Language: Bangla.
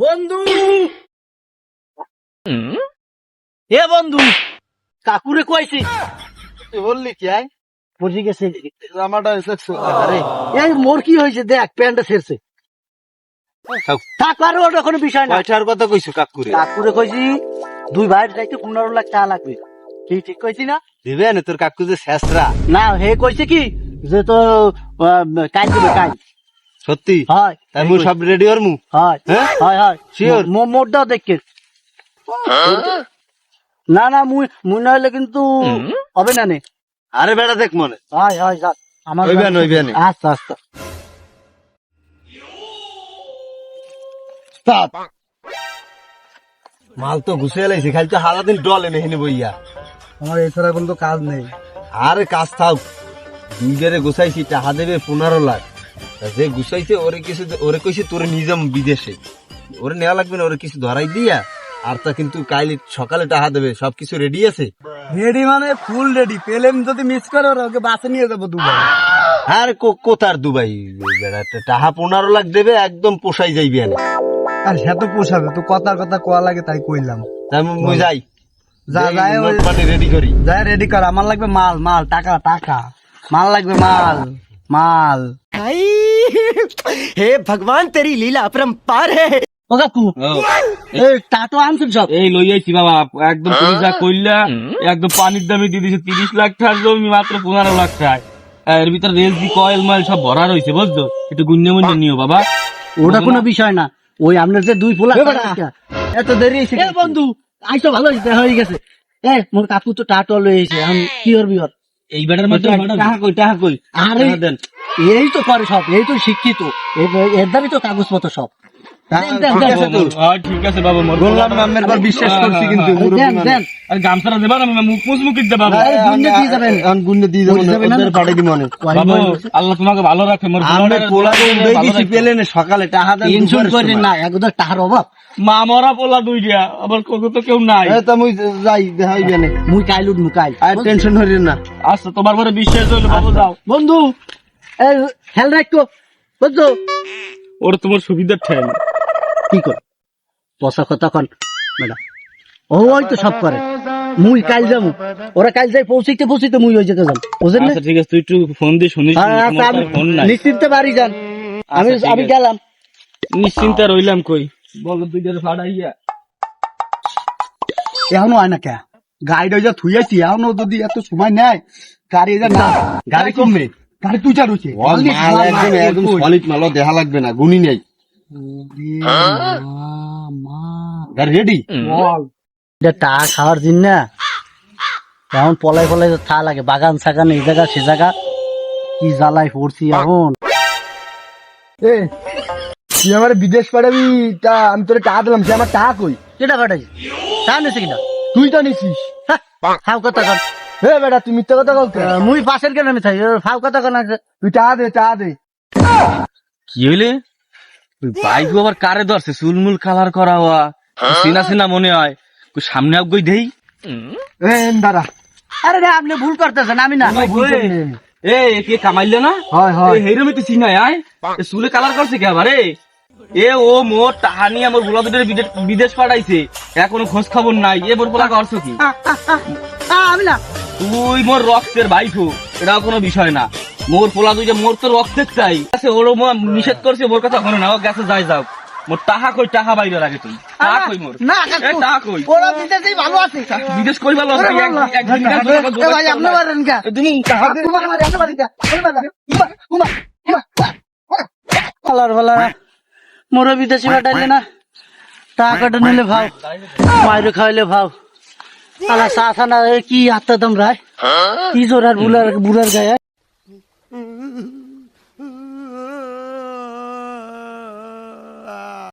বন্ধু। এ বন্ধু কাকুরে কইছি। তুই বললি কি পড়ে গেছে। জামাটা এসেছ। আরে এই মোর কি হয়েছে দেখ প্যান্টটা ছেড়ছে। থাক। আর ওটা কোনো বিষয় না। কয়টার কথা কইছো কাকুরে। কাকুরে কইছি দুই ভাইয়ের যাইতে পনেরো লাখ টাকা লাগবে। কি ঠিক কইছি না? দিবে না তোর কাকু যে শেষরা। না হে কইছে কি যে তো দেবে সত্যি? হয়। তাই মু সব রেডি হরমু হয়। হ্যাঁ? হয় হয়। Sure? মো- না না মুই মুই না হলে কিন্তু হবে না নে। আরে বেড়া দেখ মনে। হয় হয় যাক। আমার। আচ্ছা আচ্ছা। মাল তো ঘুষে এলাইছে খালি তো সারাদিন ডলে নেহিনি বইয়া। আমার এছাড়া কোনো কাজ নেই। আরে কাজ থাক। দুই জারে গুছাইছি টাকা দেবে পনেরো লাখ। যে গুছাইছে ওরে কিছু ওরে কইছে তোরে নিয়ে যাম বিদেশে। ওরে নেওয়া লাগবে না ওরে কিছু ধরাই দিয়া আর তা কিন্তু কাইলে সকালে টাকা দেবে সবকিছু রেডি আছে। রেডি মানে ফুল রেডি পেলেম যদি মিস করে ওরা ওকে বাসে নিয়ে যাব দুবার আর কোথার দুবাই? টাকা পনেরো লাখ দেবে একদম পোষাই যাইবে না। আর সে তো পোষাবে তো কথার কথা কোয়া লাগে তাই কইলাম। তাই মুই যাই। যা, ওই- রেডি করি। যাই রেডি কর আমার লাগবে মাল মাল টাকা টাকা। মাল লাগবে মাল মাল। হে ভগবান তেরি লীলা অপরম্পার হে। ও কাকু তা তো আনছেন সব। এই লই আইছি বাবা একদম হ্যাঁ। কইলা একদম পানির দামে দিয়ে দিছে তিরিশ লাখ জমি মাত্র পনেরো লাখ টাকা এর ভিতরে কয়েল মাল সব ভরা রয়েছে বুঝছ? একটু গুঞ্জে মুঞ্জে নিও বাবা। ওটা কোনো বিষয় না। ওই আপনার যে দুই পোলা এত দেরি বন্ধু আইসো ভালো হয়ে গেছে। এ মোর কাকু তো টাটো লই এসে এখন কি এই বেটার মধ্যে টাকা কই টাকা কই? আরে এই তো করে সব এই তো শিক্ষিত। এর দ্বারাই তো কাগজপত্র সব। ঠিক আছে। হ্যাঁ, ঠিক বাবা মোর বললাম না আমি একবার বিশ্বাস করছি কিন্তু মুরব্বি দেন মানুষ। দেন। আর গামছাটা দেবা না মুখ মুখ মুখ দিতে বাবা গুন্ডে দিয়ে যাবেন। এখন গুন্ডে দিয়ে যাব বুঝতে না, পারবেন না? ওদের পাঠিয়ে দিব মনে বাবু আল্লাহ তোমাকে ভালো রাখে মোর আমরা পোলা ভালো বেশি পেলে না সকালে টাকা দেন টেনশন করেন না একদম টাকার অভাব। মা মরা পোলা দুইটা আবার কোকো তো কেউ নাই। এই তো মুই যাই দেখাইবে না। মুই কাইল উঠ মুকাইল আর টেনশন হইলেন না। আচ্ছা তোমার পরে বিশ্বাস হইল বাবু যাও। বন্ধু এই খেয়াল রাখতো বুঝছ ওর তোমার সুবিধার ঠেল। কি কর? কথা কন ম্যাডাম ও ওই তো সব করে। মুই কাল যাব। ওরা কাল যাই পৌঁছিতে পৌঁছিতে মুই ওই জায়গায় যাব। বুঝলেন না? আচ্ছা ঠিক আছে তুই একটু ফোন শুনিস আচ্ছা, আমি ফোন নাই। নিশ্চিন্তে বাড়ি যান। আমি আচ্ছা, আমি গেলাম। নিশ্চিন্তা রইলাম কই? বল দুইটারে ফাড়াইয়া এখনও হয় না কে? গাড়িটা যা থুই আছি এখনও যদি এত সময় নেয় গাড়ি যা না গাড়ি কমবে। গাড়ি তুই চালুছে মাল একদম সলিড মালও দেখা লাগবে না গুনি নেই। রেডি এটা খাওয়ার দিন না এখন পলাই পলাই থা লাগে বাগান সাগান এই জায়গা সে জায়গা। কি জ্বালাই পড়ছি এখন। তুই আমার বিদেশ পাঠাবি তা আমি তোরে টাকা দিলাম সে আমার টাকা কই? কেটা ফাটাইছে তা নিছে কিনা তুই তো নিছিস ফাও কথা কন। হে বেটা তুই মিথ্যা কথা বলতে। আহ, মুই পাশের কেন আমি থাকি ফাও কথা কন তুই টাকা দে টাকা দে। কি হইলে? বাইক আবার কারে ধরছে? চুলমুল কালার করা হওয়া সিনা সিনা মনে হয়। সামনে আগুই দেই? দাঁড়া। আরে না আপনি ভুল করতেছেন আমি না। এ কে কামাইলে না? হয় হয়। হেরমে তো চিনাই আয়। চুলে কালার করছে কে আবার এ? এ ও মোর টাকা নিয়ে আমার গোলা দুটোর বিদেশ- বিদেশ পাঠাইছে। এখনও খোঁজ খবর নাই। এ মোর পোলা করছ কি? আমি না। তুই মোর রক্তের বাইফু এটা কোনো বিষয় না। মোর পোলা দুইটা মোর তো রক্তের চাই। আছে ওর মা- নিষেধ করছে মোর কথা শোনে না ও গেছে যাই যাও। মোর টাকা কই টাকা বাইরে লাগে তুই টাকা কই মোর? না টাকা কই? ওরা বিদেশেই ভালো আছে। বিদেশ কই ভালো আছে? এক- একদিন ভাই আপনি পারেন কা তুমি তোমার আমার আপনি পারেন কা উমা উমা উমা পালার পালা। মোর বিদেশি পাঠাইলে না টাকাটা নিলে ভাও মাইরে খাইলে ভাও। আলা খানা কি আত্মা দম রায় কি জোরার বুলার বুলার গায়ে?